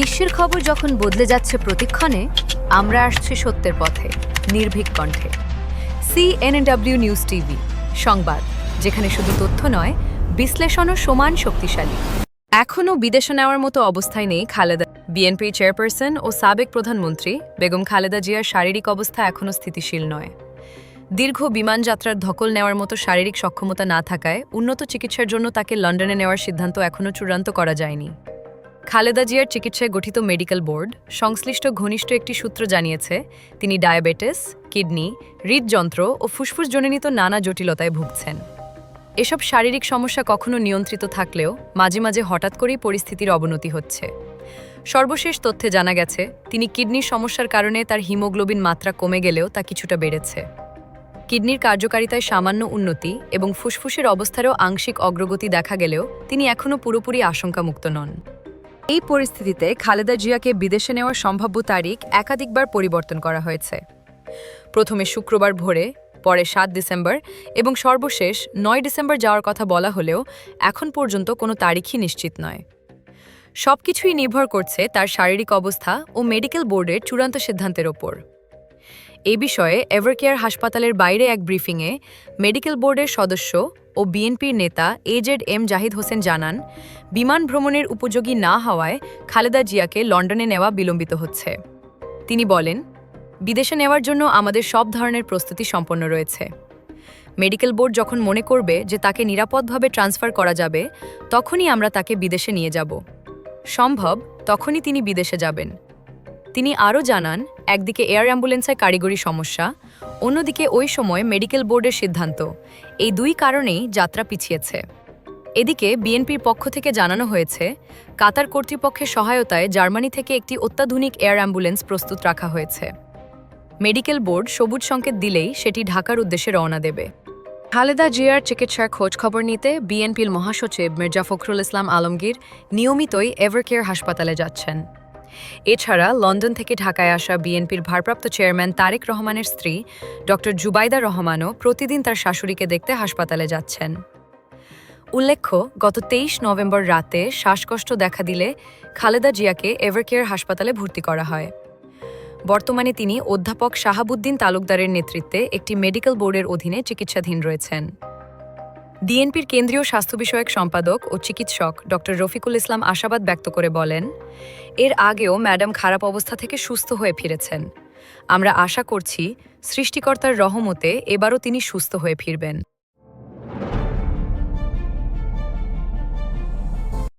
বিশ্বের খবর যখন বদলে যাচ্ছে প্রতিক্ষণে, আমরা আসছি সত্যের পথে, নির্ভীক কণ্ঠে। সিএনএডব্লিউ নিউজ টিভি সংবাদ, যেখানে শুধু তথ্য নয়, বিশ্লেষণও সমান শক্তিশালী। এখনও বিদেশে নেওয়ার মতো অবস্থায় নেই খালেদা। বিএনপি চেয়ারপারসন ও সাবেক প্রধানমন্ত্রী বেগম খালেদা জিয়ার শারীরিক অবস্থা এখনও স্থিতিশীল নয়। দীর্ঘ বিমান যাত্রার ধকল নেওয়ার মতো শারীরিক সক্ষমতা না থাকায় উন্নত চিকিৎসার জন্য তাকে লন্ডনে নেওয়ার সিদ্ধান্ত এখনও চূড়ান্ত করা যায়নি। খালেদা জিয়ার চিকিৎসায় গঠিত মেডিকেল বোর্ড সংশ্লিষ্ট ঘনিষ্ঠ একটি সূত্র জানিয়েছে, তিনি ডায়াবেটিস, কিডনি, হৃদযন্ত্র ও ফুসফুসজনিত নানা জটিলতায় ভুগছেন। এসব শারীরিক সমস্যা কখনো নিয়ন্ত্রিত থাকলেও মাঝে মাঝে হঠাৎ করেই পরিস্থিতির অবনতি হচ্ছে। সর্বশেষ তথ্যে জানা গেছে, তিনি কিডনির সমস্যার কারণে তার হিমোগ্লোবিন মাত্রা কমে গেলেও তা কিছুটা বেড়েছে। কিডনির কার্যকারিতায় সামান্য উন্নতি এবং ফুসফুসের অবস্থারও আংশিক অগ্রগতি দেখা গেলেও তিনি এখনও পুরোপুরি আশঙ্কামুক্ত নন। এই পরিস্থিতিতে খালেদা জিয়াকে বিদেশে নেওয়ার সম্ভাব্য তারিখ একাধিকবার পরিবর্তন করা হয়েছে। প্রথমে শুক্রবার ভোরে, পরে সাত ডিসেম্বর এবং সর্বশেষ নয় ডিসেম্বর যাওয়ার কথা বলা হলেও এখন পর্যন্ত কোনো তারিখই নিশ্চিত নয়। সব কিছুই নির্ভর করছে তার শারীরিক অবস্থা ও মেডিকেল বোর্ডের চূড়ান্ত সিদ্ধান্তের ওপর। এ বিষয়ে এভারকেয়ার হাসপাতালের বাইরে এক ব্রিফিংয়ে মেডিকেল বোর্ডের সদস্য ও বিএনপির নেতা এজেড এম জাহিদ হোসেন জানান, বিমান ভ্রমণের উপযোগী না হওয়ায় খালেদা জিয়াকে লন্ডনে নেওয়া বিলম্বিত হচ্ছে। তিনি বলেন, বিদেশে নেওয়ার জন্য আমাদের সব ধরনের প্রস্তুতি সম্পন্ন রয়েছে। মেডিকেল বোর্ড যখন মনে করবে যে তাকে নিরাপদভাবে ট্রান্সফার করা যাবে, তখনই আমরা তাকে বিদেশে নিয়ে যাব। সম্ভব, তখনই তিনি বিদেশে যাবেন। তিনি আরও জানান একদিকে এয়ার অ্যাম্বুলেন্সের কারিগরি সমস্যা, অন্যদিকে ওই সময় মেডিকেল বোর্ডের সিদ্ধান্ত। এই দুই কারণেই যাত্রা পিছিয়েছে। এদিকে বিএনপির পক্ষ থেকে জানানো হয়েছে, কাতার কর্তৃপক্ষের সহায়তায় জার্মানি থেকে একটি অত্যাধুনিক এয়ার অ্যাম্বুলেন্স প্রস্তুত রাখা হয়েছে। মেডিকেল বোর্ড সবুজ সংকেত দিলেই সেটি ঢাকার উদ্দেশ্যে রওনা দেবে। খালেদা জিয়ার চিকিৎসার খোঁজ খবর নিতে বিএনপির মহাসচিব মির্জা ফখরুল ইসলাম আলমগীর নিয়মিতই এভারকেয়ার হাসপাতালে যাচ্ছেন। এছাড়া লন্ডন থেকে ঢাকায় আসা বিএনপির ভারপ্রাপ্ত চেয়ারম্যান তারেক রহমানের স্ত্রী ড জুবাইদা রহমানও প্রতিদিন তার শাশুড়িকে দেখতে হাসপাতালে যাচ্ছেন। উল্লেখ্য, গত তেইশ নভেম্বর রাতে শ্বাসকষ্ট দেখা দিলে খালেদা জিয়াকে এভারকেয়ার হাসপাতালে ভর্তি করা হয়। বর্তমানে তিনি অধ্যাপক শাহাবুদ্দিন তালুকদারের নেতৃত্বে একটি মেডিকেল বোর্ডের অধীনে চিকিৎসাধীন রয়েছেন। ডিএনপির কেন্দ্রীয় স্বাস্থ্য বিষয়ক সম্পাদক ও চিকিৎসক ড রফিকুল ইসলাম আশাবাদ ব্যক্ত করে বলেন, এর আগেও ম্যাডাম খারাপ অবস্থা থেকে সুস্থ হয়ে ফিরেছেন। আমরা আশা করছি সৃষ্টিকর্তার রহমতে এবারও তিনি সুস্থ হয়ে ফিরবেন।